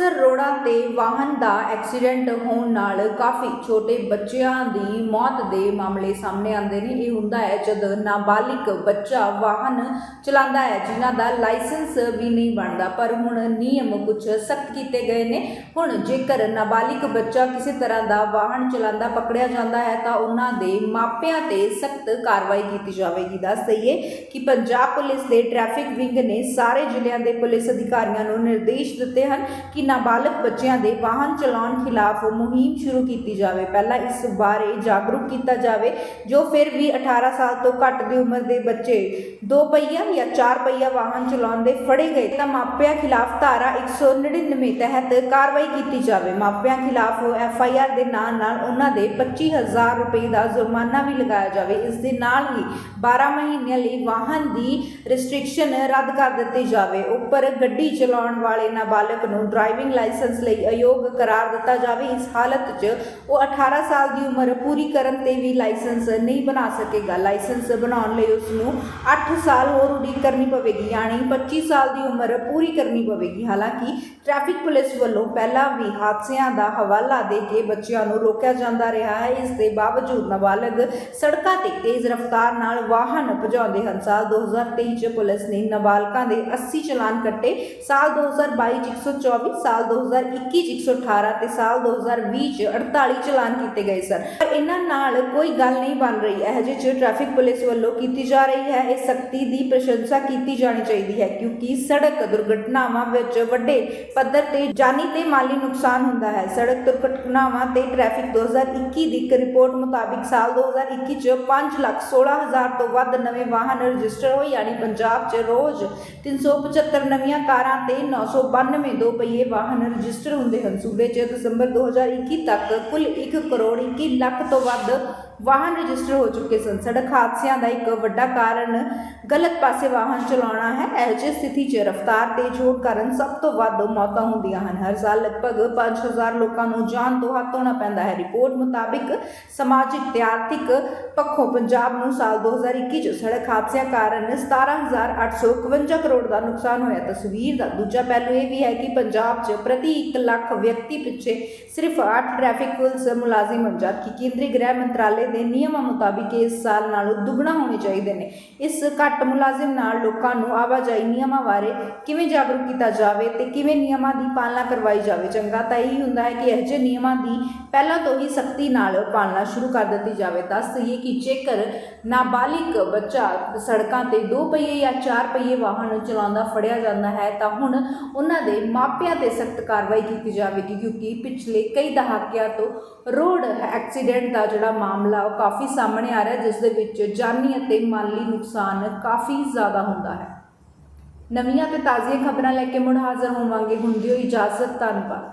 ਅਕਸਰ ਰੋਡਾਂ ਤੇ ਵਾਹਨ ਦਾ ਐਕਸੀਡੈਂਟ ਹੋਣ ਨਾਲ ਕਾਫੀ ਛੋਟੇ ਬੱਚਿਆਂ ਦੀ ਮੌਤ ਦੇ ਮਾਮਲੇ ਸਾਹਮਣੇ ਆਉਂਦੇ ਨੇ। ਇਹ ਹੁੰਦਾ ਹੈ ਜਦ ਨਾਬਾਲਿਗ ਬੱਚਾ ਵਾਹਨ ਚਲਾਉਂਦਾ ਹੈ, ਜਿਨ੍ਹਾਂ ਦਾ ਲਾਇਸੈਂਸ ਵੀ ਨਹੀਂ ਬਣਦਾ, ਪਰ ਹੁਣ ਨਿਯਮ ਕੁਝ ਸਖਤ ਕੀਤੇ ਗਏ ਨੇ। ਹੁਣ ਜੇਕਰ ਨਾਬਾਲਿਗ ਬੱਚਾ ਕਿਸੇ ਤਰ੍ਹਾਂ ਦਾ ਵਾਹਨ ਚਲਾਉਂਦਾ, ਪਕੜਿਆ ਜਾਂਦਾ ਹੈ, ਤਾਂ ਉਹਨਾਂ ਦੇ ਮਾਪਿਆਂ ਤੇ ਸਖਤ ਕਾਰਵਾਈ ਕੀਤੀ ਜਾਵੇਗੀ। ਦੱਸ ਦਈਏ ਕਿ ਪੰਜਾਬ ਪੁਲਿਸ ਦੇ ਟ੍ਰੈਫਿਕ ਵਿੰਗ ਨੇ ਸਾਰੇ ਜ਼ਿਲ੍ਹਿਆਂ ਦੇ ਪੁਲਿਸ ਅਧਿਕਾਰੀਆਂ ਨੂੰ ਨਿਰਦੇਸ਼ ਦਿੱਤੇ ਹਨ ਕਿ ਨਾਬਾਲਗ ਬੱਚਿਆਂ ਦੇ ਵਾਹਨ ਚਲਾਉਣ ਖਿਲਾਫ ਮੁਹਿੰਮ ਸ਼ੁਰੂ ਕੀਤੀ ਜਾਵੇ। ਪਹਿਲਾਂ ਇਸ ਬਾਰੇ ਜਾਗਰੂਕ ਕੀਤਾ ਜਾਵੇ, ਜੋ ਫਿਰ ਵੀ 18 ਸਾਲ ਤੋਂ ਘੱਟ ਦੀ ਉਮਰ ਦੇ ਬੱਚੇ ਦੋ ਪਹੀਆ ਜਾਂ ਚਾਰ ਪਹੀਆ ਵਾਹਨ ਚਲਾਉਂਦੇ ਫੜੇ ਗਏ। ਤਾਂ ਮਾਪਿਆਂ ਖਿਲਾਫ ਧਾਰਾ 199 ਤਹਿਤ ਕਾਰਵਾਈ ਕੀਤੀ ਜਾਵੇ। ਮਾਪਿਆਂ ਖਿਲਾਫ ਐਫ ਆਈ ਆਰ ਦੇ ਨਾਲ ਨਾਲ ਉਹਨਾਂ ਦੇ 25000 ਰੁਪਏ ਦਾ ਜੁਰਮਾਨਾ ਵੀ ਲਗਾਇਆ ਜਾਵੇ। ਇਸ ਦੇ ਨਾਲ ਹੀ 12 ਮਹੀਨਿਆਂ ਲਈ ਵਾਹਨ ਦੀ ਰੈਸਟ੍ਰਿਕਸ਼ਨ ਰੱਦ ਕਰ ਦਿੱਤੀ ਜਾਵੇ। ਉੱਪਰ ਗੱਡੀ ਚਲਾਉਣ ਵਾਲੇ ਨਾਬਾਲਗ ਨੂੰ ਡਰਾਈਵਿੰਗ ਲਾਇਸੈਂਸ ਲਈ ਅਯੋਗ ਕਰਾਰ ਦਿੱਤਾ ਜਾਵੇ, ਇਸ ਹਾਲਤ 'ਚ ਉਹ 18 ਸਾਲ ਦੀ ਉਮਰ ਪੂਰੀ ਕਰਨ ਤੇ ਵੀ ਲਾਇਸੈਂਸ ਨਹੀਂ ਬਣਾ ਸਕੇਗਾ। ਲਾਇਸੈਂਸ ਬਣਾਉਣ ਲਈ ਉਸ ਨੂੰ 8 ਸਾਲ ਹੋਰ ਉਡੀਕ ਕਰਨੀ ਪਵੇਗੀ, ਯਾਨੀ 25 ਸਾਲ ਦੀ ਉਮਰ ਪੂਰੀ ਕਰਨੀ ਪਵੇਗੀ। ਹਾਲਾਂਕਿ ਟ੍ਰੈਫਿਕ ਪੁਲਿਸ ਵੱਲੋਂ ਪਹਿਲਾਂ ਵੀ ਹਾਦਸਿਆਂ ਦਾ ਹਵਾਲਾ ਦੇ ਕੇ ਬੱਚਿਆਂ ਨੂੰ ਰੋਕਿਆ ਜਾਂਦਾ ਰਿਹਾ ਹੈ। ਇਸ ਦੇ ਬਾਵਜੂਦ ਨਾਬਾਲਗ ਸੜਕਾਂ ਤੇ ਤੇਜ਼ ਰਫ਼ਤਾਰ ਨਾਲ ਵਾਹਨ ਭਜਾਉਂਦੇ ਹਨ। ਸਾਲ 2023 ਚ ਪੁਲਿਸ ਨੇ ਨਾਬਾਲਗਾਂ ਦੇ 80 ਚਲਾਨ ਕੱਟੇ। ਸਾਲ 2022 ਚ 124 ਸਾਲ 2021 ਚ 118 ਤੇ ਸਾਲ 2020 ਚ 48 ਚਲਾਨ ਕੀਤੇ ਗਏ ਸਨ। ਪਰ ਇਹਨਾਂ ਨਾਲ ਕੋਈ ਗੱਲ ਨਹੀਂ ਬਣ ਰਹੀ। ਇਹ ਜਿਹੇ ਚ ਟ੍ਰੈਫਿਕ ਪੁਲਿਸ ਵੱਲੋਂ ਕੀਤੀ ਜਾ ਰਹੀ ਹੈ। ਇਹ ਸਖਤੀ ਦੀ ਪ੍ਰਸ਼ੰਸਾ ਕੀਤੀ ਜਾਣੀ ਚਾਹੀਦੀ ਹੈ ਕਿਉਂਕਿ ਸੜਕ ਦੁਰਘਟਨਾਵਾਂ ਵਿੱਚ ਵੱਡੇ ਪੱਧਰ ਤੇ ਜਾਨੀ ਤੇ ਮਾਲੀ ਨੁਕਸਾਨ ਹੁੰਦਾ ਹੈ। ਸੜਕ ਦੁਰਘਟਨਾਵਾਂ ਤੇ ਟ੍ਰੈਫਿਕ 2021 ਦੀ ਇੱਕ ਰਿਪੋਰਟ ਮੁਤਾਬਿਕ ਸਾਲ 2021 ਚ 5 ਲੱਖ 16 ਹਜ਼ਾਰ ਤੋਂ ਵੱਧ ਨਵੇਂ ਵਾਹਨ ਰਜਿਸਟਰ ਹੋਏ, ਯਾਨੀ ਪੰਜਾਬ 'ਚ ਰੋਜ਼ 375 ਨਵੀਆਂ ਕਾਰਾਂ ਤੇ 992 ਦੋ ਪਹੀਏ ਵਾਹਨ ਰਜਿਸਟਰ ਹੁੰਦੇ ਹਨ। ਸੂਬੇ 'ਚ ਦਸੰਬਰ 2021 ਤੱਕ ਕੁੱਲ 1 ਕਰੋੜ 21 ਲੱਖ ਤੋਂ ਵੱਧ ਵਾਹਨ ਰਜਿਸਟਰ ਹੋ ਚੁੱਕੇ ਸਨ। ਸੜਕ ਹਾਦਸਿਆਂ ਦਾ ਇੱਕ ਵੱਡਾ ਕਾਰਨ ਗਲਤ ਪਾਸੇ ਵਾਹਨ ਚਲਾਉਣਾ ਹੈ। ਇਹੋ ਜਿਹੀ ਸਥਿਤੀ 'ਚ ਰਫ਼ਤਾਰ ਤੇਜ਼ ਹੋਣ ਕਾਰਨ ਸਭ ਤੋਂ ਵੱਧ ਮੌਤਾਂ ਹੁੰਦੀਆਂ ਹਨ। ਹਰ ਸਾਲ ਲਗਭਗ 5000 ਲੋਕਾਂ ਨੂੰ ਜਾਨ ਤੋਂ ਹੱਥ ਧੋਣਾ ਪੈਂਦਾ ਹੈ। ਰਿਪੋਰਟ ਮੁਤਾਬਿਕ ਸਮਾਜਿਕ ਤੇ ਆਰਥਿਕ ਪੱਖੋਂ ਪੰਜਾਬ ਨੂੰ ਸਾਲ 2021 'ਚ ਸੜਕ ਹਾਦਸਿਆਂ ਕਾਰਨ 17851 ਕਰੋੜ ਦਾ ਨੁਕਸਾਨ ਹੋਇਆ। ਤਸਵੀਰ ਦਾ ਦੂਜਾ ਪਹਿਲੂ ਇਹ ਵੀ ਹੈ ਕਿ ਪੰਜਾਬ 'ਚ ਪ੍ਰਤੀ 1 ਲੱਖ ਵਿਅਕਤੀ ਪਿੱਛੇ ਸਿਰਫ 8 ਟ੍ਰੈਫਿਕ ਪੁਲਿਸ ਮੁਲਾਜ਼ਮ ਹਨ, ਜਦਕਿ ਕੇਂਦਰੀ ਗ੍ਰਹਿ ਮੰਤਰਾਲੇ ਦੇ ਨਿਯਮਾਂ ਮੁਤਾਬਿਕ ਇਸ ਸਾਲ ਨਾਲੋਂ ਦੁੱਗਣਾ ਹੋਣੇ ਚਾਹੀਦੇ ਨੇ। ਇਸ ਘੱਟ ਮੁਲਾਜ਼ਮ ਨਾਲ ਲੋਕਾਂ ਨੂੰ ਆਵਾਜਾਈ ਨਿਯਮਾਂ ਬਾਰੇ ਕਿਵੇਂ ਜਾਗਰੂਕ ਕੀਤਾ ਜਾਵੇ ਤੇ ਕਿਵੇਂ ਨਿਯਮਾਂ ਦੀ ਪਾਲਣਾ ਕਰਵਾਈ ਜਾਵੇ, ਚੰਗਾ ਤਾਂ ਇਹੀ ਹੁੰਦਾ ਹੈ ਕਿ ਇਹ ਜਿਹੇ ਨਿਯਮਾਂ ਦੀ ਪਹਿਲਾਂ ਤੋਂ ਹੀ ਸਖਤੀ ਨਾਲ ਪਾਲਣਾ ਸ਼ੁਰੂ ਕਰ ਦਿੱਤੀ ਜਾਵੇ। ਦੱਸ ਦਈਏ ਕਿ ਜੇਕਰ ਨਾਬਾਲਿਗ ਬੱਚਾ ਸੜਕਾਂ ਤੇ ਦੋ ਪਹੀਏ ਜਾਂ ਚਾਰ ਪਹੀਏ ਵਾਹਨ ਚਲਾਉਂਦਾ ਫੜਿਆ ਜਾਂਦਾ ਹੈ, ਤਾਂ ਹੁਣ ਉਹਨਾਂ ਦੇ ਮਾਪਿਆਂ ਤੇ ਸਖਤ ਕਾਰਵਾਈ ਕੀਤੀ ਜਾਵੇਗੀ, ਕਿਉਂਕਿ ਪਿਛਲੇ ਕਈ ਦਹਾਕਿਆਂ ਤੋਂ ਰੋਡ ਐਕਸੀਡੈਂਟ ਦਾ ਜਿਹੜਾ ਮਾਮਲਾ ਉਹ ਕਾਫੀ ਸਾਹਮਣੇ ਆ ਰਿਹਾ ਜਿਸ ਦੇ ਵਿੱਚ ਜਾਨੀ ਅਤੇ ਮਾਲੀ ਨੁਕਸਾਨ ਕਾਫੀ ਜ਼ਿਆਦਾ ਹੁੰਦਾ ਹੈ। ਨਵੀਆਂ ਤੇ ਤਾਜ਼ੀਆਂ ਖਬਰਾਂ ਲੈ ਕੇ ਮੁੜ ਹਾਜ਼ਰ ਹੋਵਾਂਗੇ। ਹੁੰਦੀ ਹੋਈ ਇਜਾਜ਼ਤ, ਧੰਨਵਾਦ।